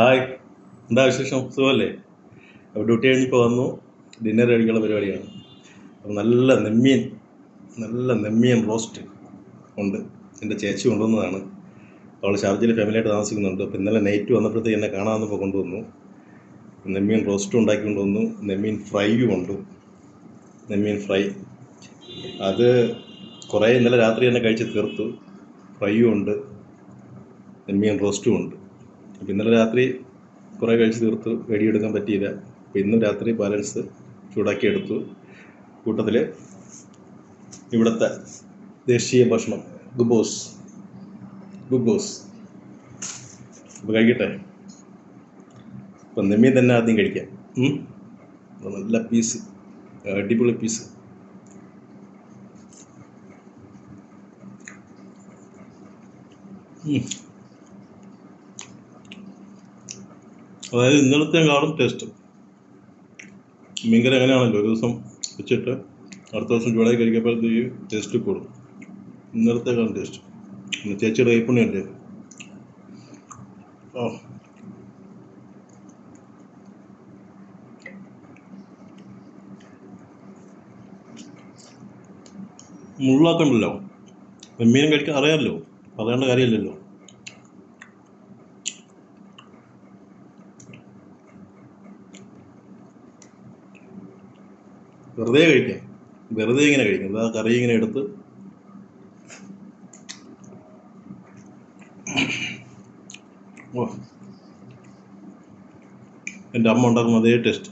Hi. എന്താ വിശേഷം? സുഖമല്ലേ? അപ്പോൾ ഡ്യൂട്ടി കഴിഞ്ഞിപ്പോൾ വന്നു. ഡിന്നർ കഴിക്കാനുള്ള പരിപാടിയാണ്. അപ്പോൾ നല്ല നെമ്മീൻ നല്ല നെമ്മീൻ റോസ്റ്റ് ഉണ്ട്. എന്റെ ചേച്ചി കൊണ്ടുവന്നതാണ്. അവൾ ഷാർജയിൽ ഫാമിലിയായിട്ട് താമസിക്കുന്നുണ്ട്. അപ്പോൾ ഇന്നലെ നൈറ്റ് വന്നപ്പോഴത്തേക്ക് എന്നെ കാണാൻ വന്നപ്പോൾ കൊണ്ടുവന്നു. നെമ്മീൻ റോസ്റ്റ് ഉണ്ടാക്കി കൊണ്ടുവന്നു. നെമ്മീൻ ഫ്രൈയും ഉണ്ട്. നെമ്മീൻ ഫ്രൈ. അത് കുറേ ഇന്നലെ രാത്രി തന്നെ കഴിച്ച് തീർത്തു. ഫ്രൈയും ഉണ്ട്. നെമ്മീൻ റോസ്റ്റും ഉണ്ട്. അപ്പോൾ ഇന്നലെ രാത്രി കുറേ കഴിച്ച് തീർത്തു വെടിയെടുക്കാൻ പറ്റിയില്ല. അപ്പം ഇന്നും രാത്രി ബാലൻസ് ചൂടാക്കി എടുത്തു. കൂട്ടത്തിൽ ഇവിടുത്തെ ദേശീയ ഭക്ഷണം ഗുബോസ് ഗുബോസ് അപ്പോൾ കഴിക്കട്ടെ? അപ്പം നെമ്മീൻ തന്നെ ആദ്യം കഴിക്കാം? നല്ല പീസ് അടിപൊളി പീസ്. ഉം. അതായത് ഇന്നലത്തെക്കാളും ടേസ്റ്റ് മീൻകറി അങ്ങനെയാണല്ലോ ഒരു ദിവസം വെച്ചിട്ട് അടുത്ത ദിവസം ചൂടായി കഴിക്കുമ്പോഴത്തേക്ക് ടേസ്റ്റ് കൂടും. ഇന്നലത്തെക്കാളും ടേസ്റ്റ് പിന്നെ ചേച്ചിയുടെ കൈപ്പുണ്യല്ലേ ഓ. മുള്ളാക്കണ്ടല്ലോ? മീനും കഴിക്കാൻ അറിയാമല്ലോ? പറയേണ്ട കാര്യമില്ലല്ലോ? വെറുതെ കഴിക്കാം. വെറുതെ ഇങ്ങനെ കഴിക്കാം. ആ കറി ഇങ്ങനെ എടുത്ത്. എന്റെ അമ്മ ഉണ്ടാക്കുന്ന അതേ ടേസ്റ്റ്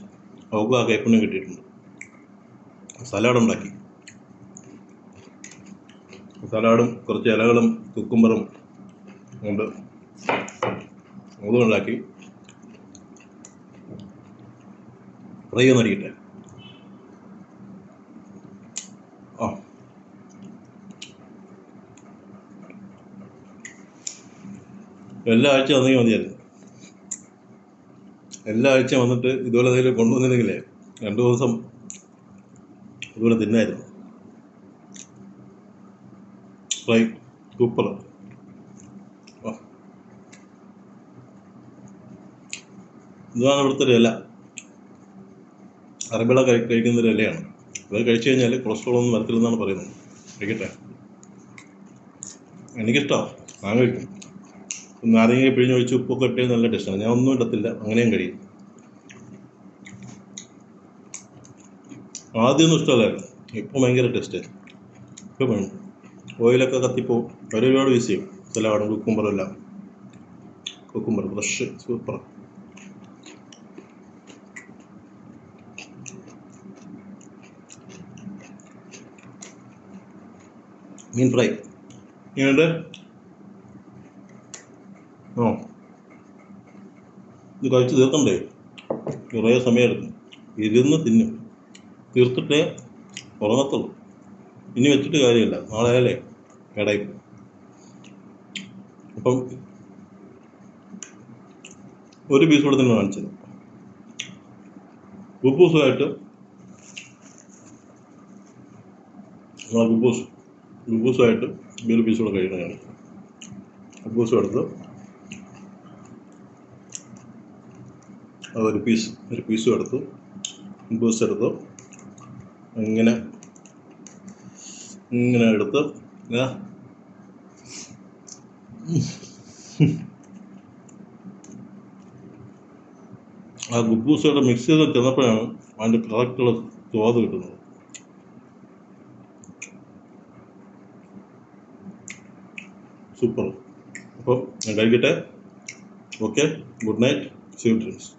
അവൾക്കും ആ കൈപ്പുണ്യം കിട്ടിയിട്ടുണ്ട്. സലാഡ് ഉണ്ടാക്കി. സലാഡും കുറച്ച് ഇലകളും കുക്കുംബറും ഉണ്ട് അതും ഉണ്ടാക്കി. ഫ്രൈ ഒന്ന് അടിക്കട്ടെ ആ എല്ലാ ആഴ്ച വന്നെങ്കിൽ മതിയായിരുന്നു എല്ലാ ആഴ്ച വന്നിട്ട് ഇതുപോലെ എന്തെങ്കിലും കൊണ്ടുവന്നില്ലെങ്കിലേ രണ്ടു ദിവസം ഇതുപോലെ തിന്നായിരുന്നു. സൂപ്പർ. ഇതാണ് ഇവിടുത്തെ ഒരു ഇല. അറബിള കഴി കഴിക്കുന്ന ഒരു ഇലയാണ്. അത് കഴിച്ചു കഴിഞ്ഞാൽ കൊളസ്ട്രോൾ ഒന്നും വരത്തില്ലെന്നാണ് പറയുന്നത്. കഴിക്കട്ടെ? എനിക്കിഷ്ടമാണ് ഞാൻ കഴിക്കും. നാരങ്ങ പിഴിഞ്ഞൊഴിച്ച് ഉപ്പൊക്കെ ഇട്ട് നല്ല ടേസ്റ്റാണ് ഞാൻ ഒന്നും ഇടത്തില്ല. അങ്ങനെയും കഴിയും. ആദ്യമൊന്നും ഇഷ്ടമല്ലായിരുന്നു ഇപ്പം ഭയങ്കര ടേസ്റ്റ് ഇപ്പം വേണം. ഓയിലൊക്കെ കത്തിപ്പോവും അവർ ഒരുപാട് യൂസ് ചെയ്യും. സലാഡും കുക്കുംബറും എല്ലാം. കുക്കുംബർ ഫ്രഷ് സൂപ്പർ മീൻ ഫ്രൈ. എങ്ങനെയുണ്ട് ആ ഇത് കഴിച്ച് തീർക്കണ്ടേ? കുറേ സമയമെടുക്കും. ഇരുന്ന് തിന്നും. തീർത്തിട്ടേ ഉറങ്ങത്തുള്ളൂ. ഇനി വെച്ചിട്ട് കാര്യമില്ല. നാളെ ആയാലേ കേടായി അപ്പം ഒരു പീസ് കൂടെ തന്നെ കാണിച്ചത് ഗുബൂസുമായിട്ട് നമ്മളെ ഗുബൂസ് ഗുബൂസുമായിട്ട് ഒരു പീസ് കൂടെ കഴിക്കണതാണ് ഗുബൂസും എടുത്ത് അതൊരു പീസ് ഒരു പീസും എടുത്തു. ബൂസ് എടുത്തു. ഇങ്ങനെ ഇങ്ങനെ എടുത്ത്. ആ ഗുബൂസോടെ മിക്സ് ചെയ്ത് ചെന്നപ്പോഴാണ് അതിന്റെ കറക്റ്റുള്ള സ്വാദ് കിട്ടുന്നത്. സൂപ്പർ അപ്പം ഞാൻ കഴിക്കട്ടെ. Okay good night sweet dreams